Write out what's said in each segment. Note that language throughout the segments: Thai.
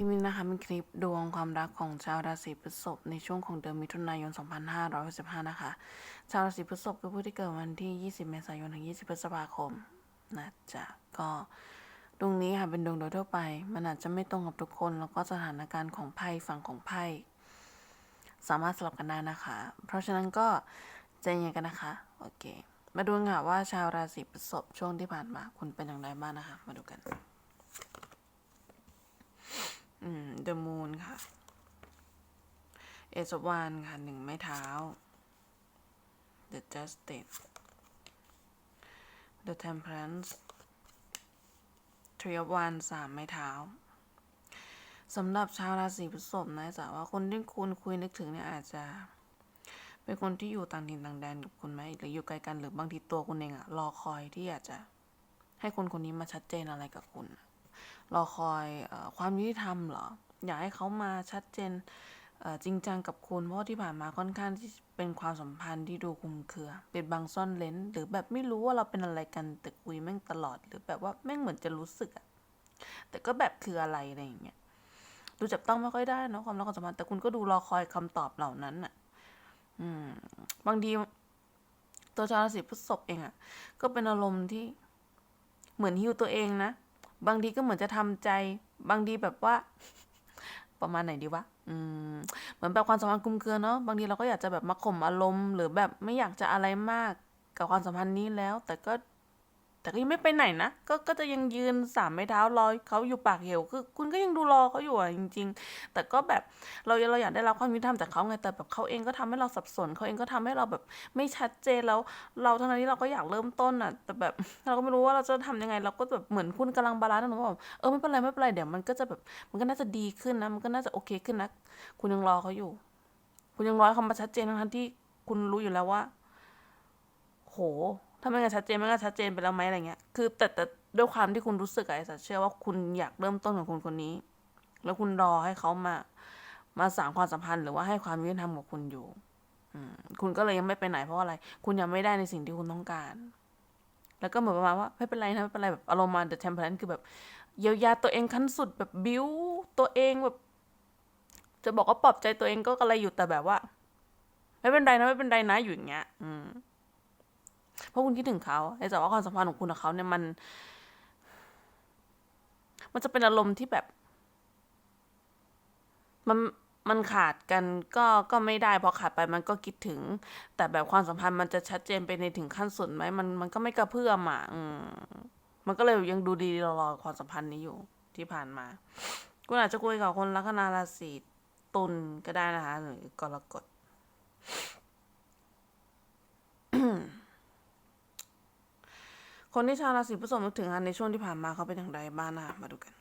ลิปนี้นะคะเป็นคลิปดวงความรักของชาวราศีพฤษภในช่วงของเดือนมิถุนายน 2565 นะคะ ชาวราศีพฤษภคือผู้ที่เกิดวันที่ 20 เมษายนถึง 20 พฤษภาคมนะจ๊ะก็ดวงนี้ค่ะเป็นดวงโดยทั่วไป มันอาจจะไม่ตรงกับทุกคน แล้วก็สถานการณ์ของไพ่ฝั่งของไพ่สามารถสลับกันได้นะคะ เพราะฉะนั้นก็ใจเย็นกันนะคะโอเค มาดูค่ะว่าชาวราศีพฤษภช่วงที่ผ่านมาคุณเป็นอย่างไรบ้างนะคะ มาดูกัน อืม The Moon ค่ะ Ace of Wands ค่ะหนึ่งไม้เท้า The Justice The Temperance Three of Wands สามไม้เท้าสำหรับชาวราศีพฤษภนะจ๊ะว่าคนที่คุณคุยนึกถึงเนี่ยอาจจะเป็นคนที่อยู่ต่างถิ่นต่างแดนกับคุณไหมหรืออยู่ไกลกันหรือบางทีตัวคุณเองอะรอคอยที่อยากจะให้คนคนนี้มาชัดเจนอะไรกับคุณ รอคอยอความยุติธรรมเหรอ อยากให้เขามาชัดเจน จริงจังกับคุณเพราะที่ผ่านมาค่อนข้างที่เป็นความสัมพันธ์ที่ดูคุมเครือเป็นบางซ่อนเลนหรือแบบไม่รู้ว่าเราเป็นอะไรกันแต่คุยแม่งตลอด หรือแบบว่าแม่งเหมือนจะรู้สึกอะแต่ก็แบบคืออะไรอะไรอย่างเงี้ยดูจับต้องไม่ค่อยได้เนะความรักความสัมพันธ์แต่คุณก็ดูรอคอยคำตอบเหล่านั้นอะอืม บางทีตัวชาวราศีพฤษภเองอะก็เป็นอารมณ์ที่เหมือนฮิวตัวเองนะบางทีก็เหมือนจะทำใจ บางทีแบบว่า ประมาณไหนดีวะ อืม เหมือนแบบความสัมพันธ์คลุมเคือเนาะ บางทีเราก็อยากจะแบบมาข่มอารมณ์ หรือแบบไม่อยากจะอะไรมากกับความสัมพันธ์นี้แล้ว แต่ก็ แต่ก็ยังไม่ไปไหนนะ ก็ก็จะยังยืนสามไม้เท้ารอเขาอยู่ปากเหว คือคุณก็ยังดูรอเขาอยู่อะจริง ๆ แต่ก็แบบเราเราอยากได้รับความยุติธรรมจากเขาไง แต่แบบเขาเองก็ทำให้เราสับสนเขาเองก็ทำให้เราแบบไม่ชัดเจนแล้ว เราทั้งนั้นที่เราก็อยากเริ่มต้นอะ แต่แบบเราก็ไม่รู้ว่าเราจะทำยังไง เราก็แบบเหมือนคุณกำลังบาลานซ์นะหนูว่าเออไม่เป็นไรไม่เป็นไรเดี๋ยวมันก็จะแบบมันก็น่าจะดีขึ้นนะ มันก็น่าจะโอเคขึ้นนะ คุณยังรอเขาอยู่ คุณยังรอให้คำมาชัดเจนทั้งที่คุณรู้อยู่แล้วว่า โห ถ้าไม่งั้นชัดเจนมันก็ชัดเจนไปแล้วไหมอะไรเงี้ย คือแต่แต่ด้วยความที่คุณรู้สึกไอ้สัตว์เชื่อว่าคุณอยากเริ่มต้นกับคนคนนี้ แล้วคุณรอให้เขามา มาสานความสัมพันธ์หรือว่าให้ความยุติธรรมกับคุณอยู่ อืม คุณก็เลยยังไม่ไปไหนเพราะอะไร คุณยังไม่ได้ในสิ่งที่คุณต้องการ แล้วก็เหมือนประมาณว่าไม่เป็นไรนะไม่เป็นไรแบบอารมณ์มา The Temperance คือแบบเยียวยาตัวเองขั้นสุดแบบบิ้วตัวเองแบบ จะบอกว่าปลอบใจตัวเองก็อะไรอยู่แต่แบบว่า ไม่เป็นไรนะไม่เป็นไรนะอยู่อย่างเงี้ย อืม เพราะคุณคิดถึงเขาแต่ว่าความสัมพันธ์ของคุณกับเขาเนี่ยมัน มันจะเป็นอารมณ์ที่แบบ มันมันขาดกันก็ก็ไม่ได้พอขาดไปมันก็คิดถึง แต่แบบความสัมพันธ์มันจะชัดเจนไปในถึงขั้นสุดไหมมันมันก็ไม่กระเพื่อมอะอืมมันก็เลยยังดูดีรอความสัมพันธ์นี้อยู่ที่ผ่านมา คุณอาจจะคุยกับคนลัคนาราศีตุลก็ได้นะคะหรือกรกฎ คนที่ชาวราศีพฤษภนึกถึงอันในช่วงที่ผ่านมาเขาเป็นอย่างไรบ้างนะคะมาดูกัน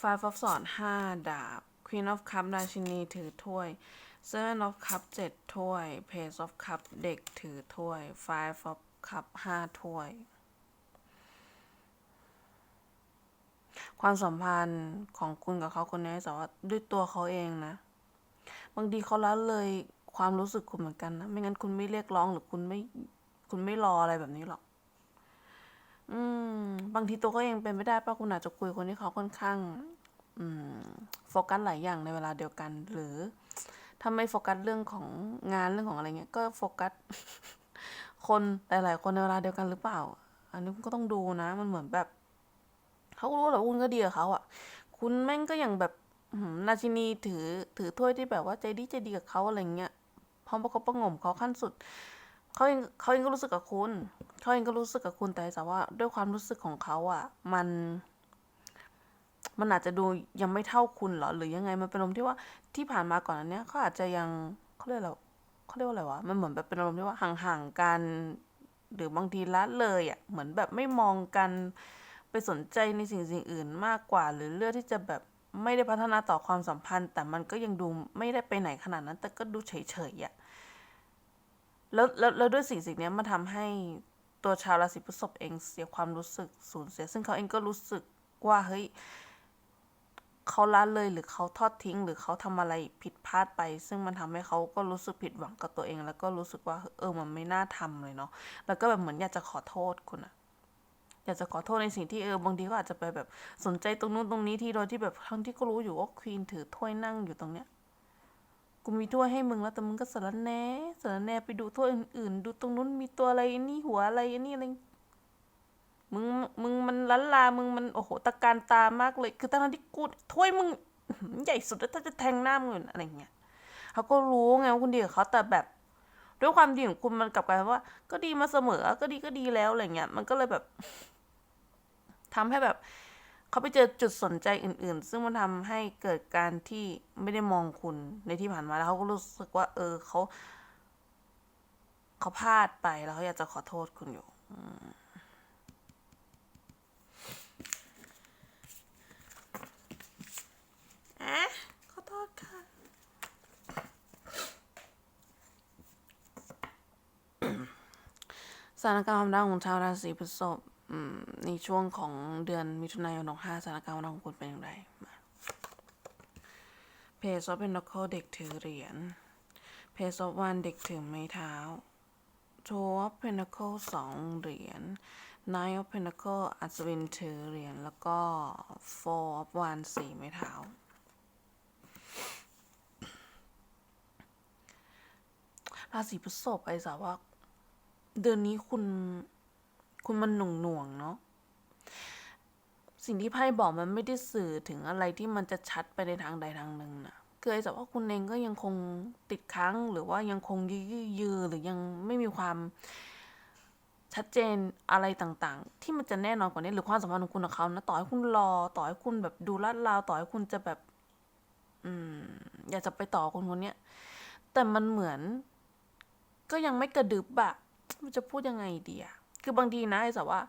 Five of Swords ห้าดาบ Queen of Cup ราชินีถือถ้วย Seven of Cup เจ็ดถ้วย Page of Cup เด็กถือถ้วย Five of Cup ห้าถ้วย ความสัมพันธ์ของคุณกับเขาคนนี้แต่ว่าด้วยตัวเขาเองนะ บางทีเขาละเลยความรู้สึกคุณเหมือนกันนะ ไม่งั้นคุณไม่เรียกร้องหรือคุณไม่ คุณไม่รออะไรแบบนี้หรอก อืม บางทีตัวเขาเองเป็นไม่ได้ป่ะคุณอาจจะคุยคนที่เขาค่อนข้าง อืม โฟกัสหลายอย่างในเวลาเดียวกัน หรือถ้าไม่โฟกัสเรื่องของงานเรื่องของอะไรเงี้ย ก็โฟกัสคนหลายๆคนในเวลาเดียวกันหรือเปล่า อันนี้คุณก็ต้องดูนะ มันเหมือนแบบเขารู้แหละว่าคุณก็ดีกับเขาอะ คุณแม่งก็อย่างแบบอื้อหือราชินีถือถือถ้วยที่แบบว่าใจดีใจดีกับเขาอะไรเงี้ยพร้อมประคบประงมเขาขั้นสุด เขาเองเขาเองก็รู้สึกกับคุณ เขาเองก็รู้สึกกับคุณแต่แต่ว่า ด้วยความรู้สึกของเขาอะมัน มันอาจจะดูยังไม่เท่าคุณหรอหรือยังไงมันเป็นอารมณ์ที่ว่าที่ผ่านมาก่อนอันเนี้ยเขาอาจจะยังเขาเรียกอะไรเขาเรียกว่าอะไรวะมันเหมือนแบบเป็นอารมณ์ที่ว่าห่างๆกันหรือบางทีละเลยอะเหมือนแบบไม่มองกันไปสนใจในสิ่งสิ่งอื่นมากกว่า หรือเลือกที่จะแบบไม่ได้พัฒนาต่อความสัมพันธ์ แต่มันก็ยังดูไม่ได้ไปไหนขนาดนั้น แต่ก็ดูเฉยๆอะ แล้วแล้วแล้วด้วยสิ่งสิ่งเนี้ยมันทำให้ตัวชาวราศีพฤษภเองเสียความรู้สึกสูญเสีย ซึ่งเขาเองก็รู้สึกว่าเฮ้ยเขาละเลยหรือเขาทอดทิ้ง หรือเขาทำอะไรผิดพลาดไป ซึ่งมันทำให้เขาก็รู้สึกผิดหวังกับตัวเอง แล้วก็รู้สึกว่าเออมันไม่น่าทำเลยเนาะแล้วก็แบบเหมือนอยากจะขอโทษคุณอะอยากจะขอโทษในสิ่งที่เออบางทีก็อาจจะไปแบบสนใจตรงนู้นตรงนี้ที่โดยที่แบบทั้งที่ก็รู้อยู่ว่าควีนถือถ้วยนั่งอยู่ตรงเนี้ย กูมีถ้วยให้มึงแล้วแต่มึงก็สารแหน่สารแหน่ไปดูถ้วยอื่น ๆ ดูตรงนู้นมีตัวอะไรนี่หัวอะไรนี่อะไรมึงมึงมันล้านลามึงมันโอ้โหตะการตามากเลย คือตั้งที่กูถ้วยมึงใหญ่สุดแล้วถ้าจะแทงหน้ามึงอะไรเงี้ยเขาก็รู้ไงว่าคุณดีกับเขาแต่แบบ ด้วยความดีของคุณมันกลับกลายเป็นว่า ก็ดีมาเสมอก็ดีก็ดีแล้วอะไรเงี้ยมันก็เลยแบบทำให้แบบ เขาไปเจอจุดสนใจอื่น ๆ ซึ่งมันทำให้เกิดการที่ไม่ได้มองคุณในที่ผ่านมาแล้วเขาก็รู้สึกว่า เออเขาเขาพลาดไปแล้วเขาอยากจะขอโทษคุณอยู่อะขอโทษค่ะ สถานการณ์ความรักของชาวราศีพฤษภ ในช่วงของเดือนมิถุนายนของห้าสถานการณ์ความรักของคุณเป็นอย่างไรมาเพจซอฟเป็นนักเด็กถือเหรียญเพจซอฟวันเด็กถือไม้เท้าโชว์เพน n ค c สองเหรียญ Nine of Pentacle อัศวินถือเหรียญ แล้วก็ Four of Wands สี่ไม้เท้า ราศีพฤษภไอ้สาวว่า เดือนนี้คุณ คุณมันหน่วงหน่วงเนาะสิ่งที่ไพ่บอกมันไม่ได้สื่อถึงอะไรที่มันจะชัดไปในทางใดทางหนึ่งนะคือไอ้สาวว่าคุณเองก็ยังคงติดค้างหรือว่ายังคงยื้อยือหรือยังไม่มีความชัดเจนอะไรต่างๆ ที่มันจะแน่นอนกว่านี้หรือความสัมพันธ์ของคุณกับเขานะต่อให้คุณรอ ต่อให้คุณแบบดูลาดราวต่อให้คุณจะแบบ อืม อยากจะไปต่อคนคนเนี้ยแต่มันเหมือน ก็ยังไม่กระดึบอะมันจะพูดยังไงดีอะ คือบางทีนะไอ้สาวว่า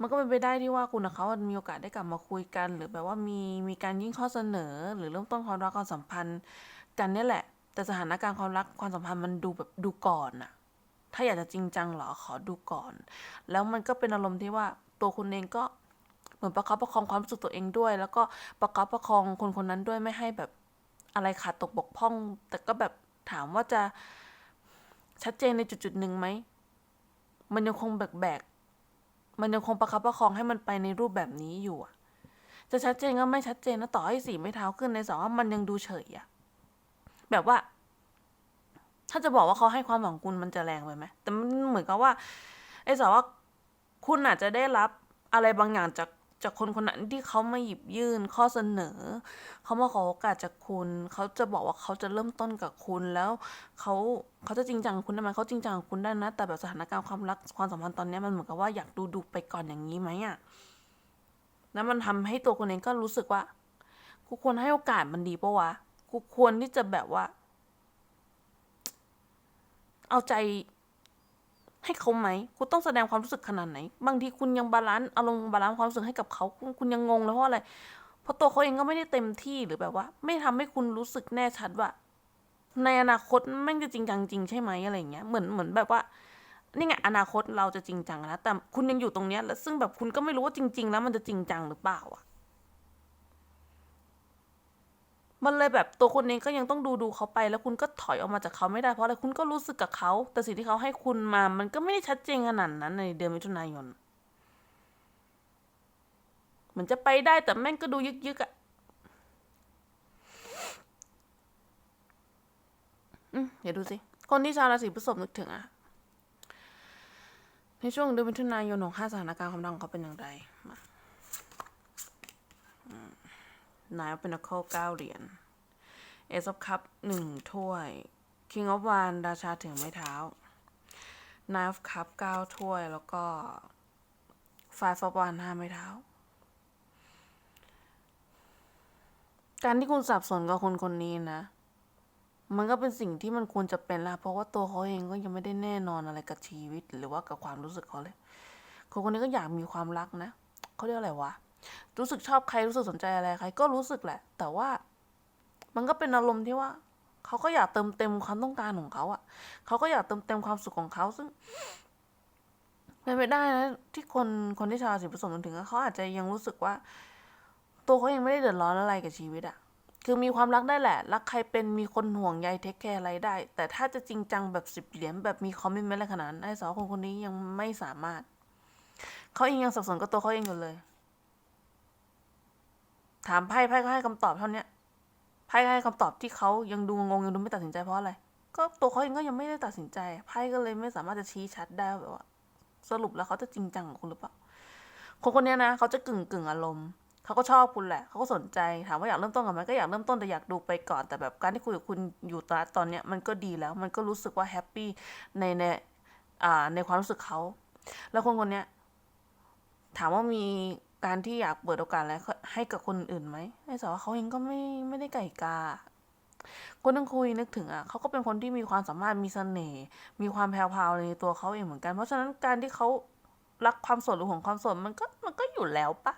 มันก็เป็นไปได้ที่ว่าคุณกับเขามีโอกาสได้กลับมาคุยกัน หรือแบบว่ามีมีการยื่นข้อเสนอ หรือเริ่มต้นความรักความสัมพันธ์ กันเนี่ยแหละ แต่สถานการณ์ความรักความสัมพันธ์มันดูแบบดูก่อนอะถ้าอยากจะจริงจังเหรอขอดูก่อน แล้วมันก็เป็นอารมณ์ที่ว่าตัวคุณเองก็เหมือนประคับประคองความรู้สึกตัวเองด้วย แล้วก็ประคับประคองคนคนนั้นด้วยไม่ให้แบบอะไรขาดตกบกพร่อง แต่ก็แบบถามว่าจะชัดเจนในจุดจุดหนึ่งไหม มันยังคงแบกๆมันยังคงประคับประคองให้มันไปในรูปแบบนี้อยู่อะจะชัดเจนก็ไม่ชัดเจนนะต่อให้สีไม่เท้าขึ้นในสองว่ามันยังดูเฉยอะแบบว่า ถ้าจะบอกว่าเขาให้ความหวังคุณมันจะแรงไปไหมแต่มันเหมือนกับว่า ไอ้สาวว่าคุณอาจจะได้รับอะไรบางอย่างจาก จากคนคนนั้นที่เขามาหยิบยื่นข้อเสนอ เขามาขอโอกาสจากคุณ เขาจะบอกว่าเขาจะเริ่มต้นกับคุณแล้วเขาเขาจะจริงจังกับคุณได้ไหมเขาจริงจังกับคุณได้นะ แต่แบบสถานการณ์ความรักความสัมพันธ์ตอนนี้มันเหมือนกับว่าอยากดูดูไปก่อนอย่างนี้ไหมอะแล้วมันทำให้ตัวคุณเองก็รู้สึกว่ากูควรให้โอกาสมันดีปะวะกูควรที่จะแบบว่า เอาใจ ให้เขาไหม คุณต้องแสดงความรู้สึกขนาดไหน บางทีคุณยังบาลานซ์อารมณ์บาลานซ์ความรู้สึกให้กับเขา คุณยังงงเลยเพราะอะไร เพราะตัวเขาเองก็ไม่ได้เต็มที่หรือแบบว่า ไม่ทำให้คุณรู้สึกแน่ชัดว่า ในอนาคตแม่งจะจริงจังจริงใช่ไหมอะไรเงี้ย เหมือนเหมือนแบบว่า นี่ไงอนาคตเราจะจริงจังนะ แต่คุณยังอยู่ตรงเนี้ยแล้วซึ่งแบบคุณก็ไม่รู้ว่าจริง ๆ แล้วมันจะจริงจังหรือเปล่าอะ มันเลยแบบตัวคุณเองก็ยังต้องดูดูเขาไป แล้วคุณก็ถอยออกมาจากเขาไม่ได้เพราะอะไรคุณก็รู้สึกกับเขา แต่สิ่งที่เขาให้คุณมา มันก็ไม่ได้ชัดเจนขนาดนั้นในเดือนมิถุนายนเหมือนจะไปได้แต่แม่งก็ดูยึกยึกๆอะอืมเดี๋ยวดูสิ คนที่ชาวราศีพฤษภนึกถึงอะในช่วงเดือนมิถุนายนของห้าสถานการณ์ความรักของเขาเป็นอย่างไรมา นายเป็นนักเข้าเก้าเหรียญเอซ of คัพหนึ่งถ้วย King of w a n ราชาถึงไม้เท้า Nine of Cup เก้าถ้วย แล้วก็ Five of w a n ห้าไม้เท้า การที่คุณสับสนกับคนคนนี้นะ มันก็เป็นสิ่งที่มันควรจะเป็นละเพราะว่าตัวเขาเองก็ยังไม่ได้แน่นอนอะไรกับชีวิต หรือว่ากับความรู้สึกเขาเลย คนคนนี้ก็อยากมีความรักนะ เขาเรียกอะไรวะ รู้สึกชอบใครรู้สึกสนใจอะไรใครก็รู้สึกแหละ แต่ว่ามันก็เป็นอารมณ์ที่ว่าเขาก็อยากเติมเต็มความต้องการของเขาอะ่ะเขาก็อยากเติมเต็มความสุขของเขาซึ่งเป็นไปได้นะที่คนคนที่ชาวราศีพฤษภถึงเขาอาจจะยังรู้สึกว่า ตัวเขายังไม่ได้เดือดร้อนอะไรกับชีวิตอะ่ะคือมีความรักได้แหละ รักใครเป็นมีคนห่วงใยเทคแคร์อะไรได้ แต่ถ้าจะจริงจังแบบสิบเหรียญแบบมีคอมมิชเมนต์อะไรขนาดนั้นไอ้สองคนคนนี้ยังไม่สามารถ เขาเองยังสับสนกับตัวเขาเองอยู่เลย ถามไพ่ไพ่ก็ให้คำตอบเท่านี้ไพ่ก็ให้คำตอบที่เขายังดูงงยังดูไม่ตัดสินใจเพราะอะไร ก็ตัวเขาเองก็ยังไม่ได้ตัดสินใจไพ่ก็เลยไม่สามารถจะชี้ชัดได้แบบว่า สรุปแล้วเขาจะจริงจังกับคุณหรือเปล่าคนคนนี้นะเขาจะกึ่งกึ่งอารมณ์เขาก็ชอบคุณแหละเขาก็สนใจถามว่าอยากเริ่มต้นกับมันก็อยากเริ่มต้นแต่อยากดูไปก่อนแต่แบบการที่คุยกับคุณอยู่ตอนตอนเนี้ยมันก็ดีแล้ว มันก็รู้สึกว่าแฮปปี้ในในอ่าในความรู้สึกเขาแล้วคนคนนี้ถามว่ามี การที่อยากเปิดโอกาสอะไรให้กับคนอื่นไหมไอ้สาวเขาเองก็ไม่ไม่ได้ไก่กา คนนึงคุยนึกถึงอะเขาก็เป็นคนที่มีความสามารถมีเสน่ห์มีความแพรวๆในตัวเขาเองเหมือนกัน เพราะฉะนั้นการที่เขารักความสดหรือห่วงความสดมันก็มันก็อยู่แล้วปะ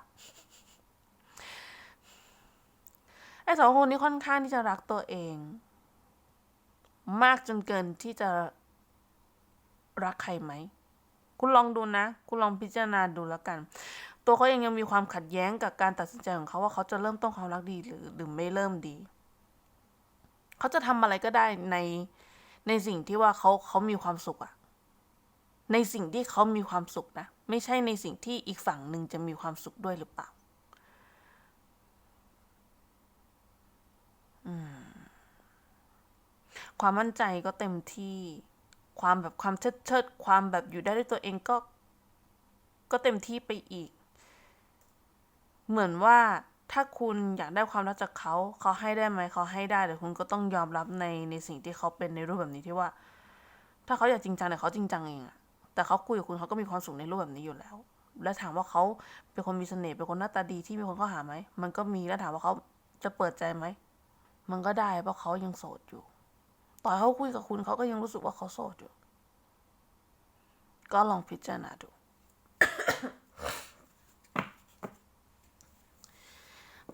ไอ้สองคนนี้ค่อนข้างที่จะรักตัวเอง มากจนเกินที่จะรักใครไหม คุณลองดูนะ คุณลองพิจารณาดูแล้วกัน ตัวเขาเองยังมีความขัดแย้งกับการตัดสินใจของเขาว่าเขาจะเริ่มต้นความรักดีหรือหรือไม่เริ่มดี เขาจะทำอะไรก็ได้ในในสิ่งที่ว่าเขาเขามีความสุขอะในสิ่งที่เขามีความสุขนะ ไม่ใช่ในสิ่งที่อีกฝั่งหนึ่งจะมีความสุขด้วยหรือเปล่า ความมั่นใจก็เต็มที่ ความแบบความเชิดเชิดความแบบอยู่ได้ด้วยตัวเองก็ ก็เต็มที่ไปอีก เหมือนว่าถ้าคุณอยากได้ความรักจากเขาเขาให้ได้ไหมเขาให้ได้แต่คุณก็ต้องยอมรับในในสิ่งที่เขาเป็นในรูปแบบนี้ที่ว่า ถ้าเขาอยากจริงจังเนี่ยเขาจริงจังเองอะแต่เขาคุยกับคุณเขาก็มีความสุขในรูปแบบนี้อยู่แล้ว และถามว่าเขาเป็นคนมีเสน่ห์เป็นคนหน้าตาดีที่มีคนเข้าหาไหมมันก็มีแล้วถามว่าเขาจะเปิดใจไหมมันก็ได้เพราะเขายังโสดอยู่ ต่อให้เขาคุยกับคุณเขาก็ยังรู้สึกว่าเขาโสดอยู่ ก็ลองพิจารณาดู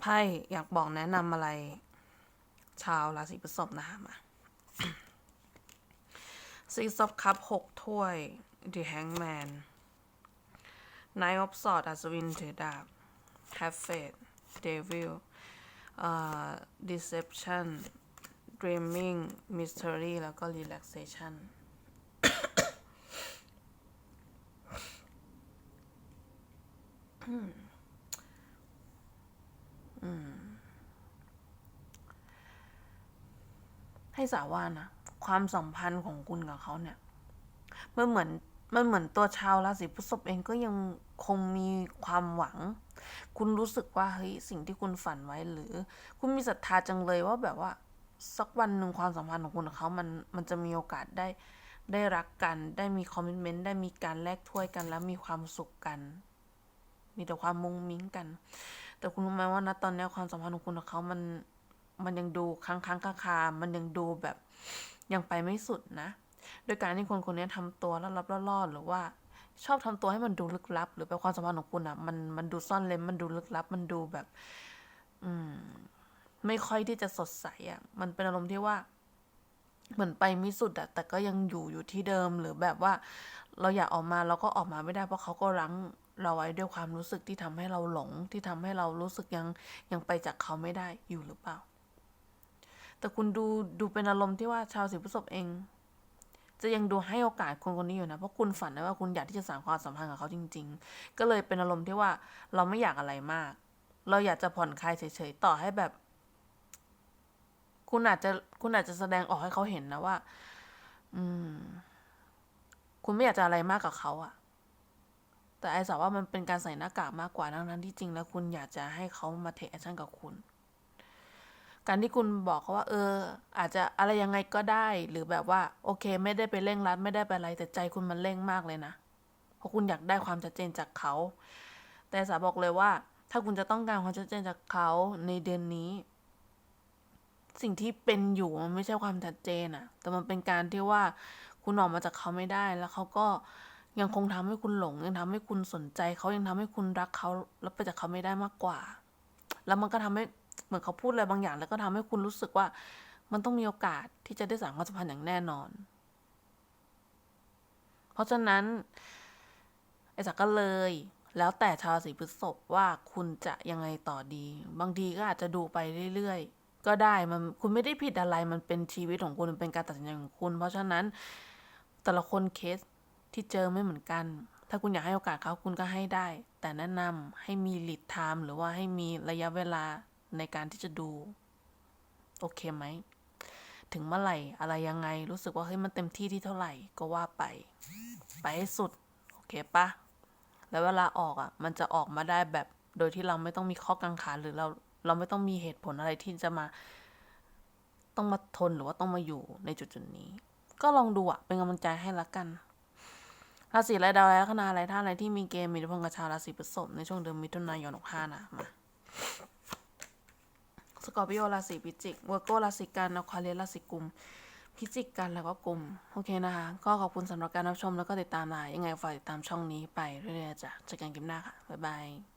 ไพ่อยากบอกแนะนำอะไร ชาวราศีพฤษภนะคะมา Six of Cup หกถ้วย The Hangman Nine of Swords อัศวินถือดาบ Have Faith Devil เอ่อ Deception Dreaming Mystery แล้วก็ Relaxation อืม ให้สาว่านะความสัมพันธ์ของคุณกับเขาเนี่ยมันเหมือนมันเหมือนตัวชาวราศีพฤษภเองก็ยังคงมีความหวัง คุณรู้สึกว่าเฮ้ยสิ่งที่คุณฝันไว้หรือ คุณมีศรัทธาจังเลยว่าแบบว่า สักวันหนึ่งความสัมพันธ์ของคุณกับเขามันมันจะมีโอกาสได้ได้รักกัน ได้มีคอมมิชเมนต์ได้มีการแลกถ้วยกัน แล้วมีความสุขกัน มีแต่ความมุงมิ้งกัน แต่คุณรู้ไหมว่าณตอนนี้ความสัมพันธ์ของคุณกับเขามันมันยังดูค้างค้างคาคามันยังดูแบบยังไปไม่สุดนะ โดยการที่คนคนนี้ทำตัวแล้วรับล่อๆหรือว่าชอบทำตัวให้มันดูลึกลับ หรือเป็นความสัมพันธ์ของคุณอะ มันมันดูซ่อนเล้นมันดูลึกลับ มันดูแบบ อืม ไม่ค่อยที่จะสดใสอะ มันเป็นอารมณ์ที่ว่า เหมือนไปไม่สุดอะ แต่ก็ยังอยู่อยู่ที่เดิมหรือแบบว่า เราอยากออกมาเราก็ออกมาไม่ได้เพราะเขาก็รั้ง เราไว้ด้วยความรู้สึกที่ทำให้เราหลงที่ทำให้เรารู้สึกยังยังไปจากเขาไม่ได้อยู่หรือเปล่า แต่คุณดูดูเป็นอารมณ์ที่ว่าชาวสิพฤษภเอง จะยังดูให้โอกาสคนคนนี้อยู่นะเพราะคุณฝันนะว่าคุณอยากที่จะสานความสัมพันธ์กับเขาจริง ๆ ก็เลยเป็นอารมณ์ที่ว่าเราไม่อยากอะไรมาก เราอยากจะผ่อนคลายเฉยๆต่อให้แบบ คุณอาจจะคุณอาจจะแสดงออกให้เขาเห็นนะว่า อืม คุณไม่อยากจะอะไรมากกับเขาอะ แต่ไอ้สาวว่ามันเป็นการใส่หน้ากากมากกว่าทั้งนั้นที่จริงแล้วคุณอยากจะให้เขามาเทคแอคชั่นกับคุณ การที่คุณบอกเขาว่า เออ อาจจะอะไรยังไงก็ได้ หรือแบบว่า โอเค ไม่ได้ไปเร่งรัดไม่ได้ไปอะไร แต่ใจคุณมันเร่งมากเลยนะ เพราะคุณอยากได้ความชัดเจนจากเขา แต่สาบอกเลยว่า ถ้าคุณจะต้องการความชัดเจนจากเขาในเดือนนี้ สิ่งที่เป็นอยู่มันไม่ใช่ความชัดเจนอะแต่มันเป็นการที่ว่าคุณออกมาจากเขาไม่ได้แล้วเขาก็ ยังคงทำให้คุณหลง ยังทำให้คุณสนใจเขายังทำให้คุณรักเขาแล้วไปจากเขาไม่ได้มากกว่า แล้วมันก็ทำให้เหมือนเขาพูดอะไรบางอย่าง แล้วก็ทำให้คุณรู้สึกว่า มันต้องมีโอกาสที่จะได้สานความสัมพันธ์อย่างแน่นอน เพราะฉะนั้นไอ้สักก็เลย แล้วแต่ชาวราศีพฤษภว่าคุณจะยังไงต่อดี บางทีก็อาจจะดูไปเรื่อยๆ ก็ได้มันคุณไม่ได้ผิดอะไรมันเป็นชีวิตของคุณมันเป็นการตัดสินใจของคุณ เพราะฉะนั้นแต่ละคนเคส ที่เจอไม่เหมือนกัน ถ้าคุณอยากให้โอกาสเขาคุณก็ให้ได้ แต่แนะนำให้มี lead time หรือว่าให้มีระยะเวลาในการที่จะดู โอเคไหม ถึงเมื่อไหร่อะไรยังไงรู้สึกว่าเฮ้ยมันเต็มที่ที่เท่าไหร่ก็ว่าไป ไปให้สุด โอเคปะแล้วเวลาออกอะ มันจะออกมาได้แบบโดยที่เราไม่ต้องมีข้อกังขาหรือเราเราไม่ต้องมีเหตุผลอะไรที่จะมา ต้องมาทนหรือว่าต้องมาอยู่ในจุดจุดนี้ ก็ลองดูอะเป็นกำลังใจให้ละกัน ราศีไรดาวและคณาอะไรท่าอะไรที่มีเกมมีทุพงกับชาวราศีพฤษภในช่วงเดือนมิถุนายน65นะมาสกอร์ปิโอราศีพิจิกเวอร์โกราศีกันอควาเรียราศีกุม พิจิกกันแล้วก็กลุ่มโอเคนะคะ ก็ขอบคุณสำหรับการรับชมแล้วก็ติดตามนะยังไงฝากติดตามช่องนี้ไปเรื่อยๆจ้ะเจอกันคลิปหน้าค่ะ บ๊ายบาย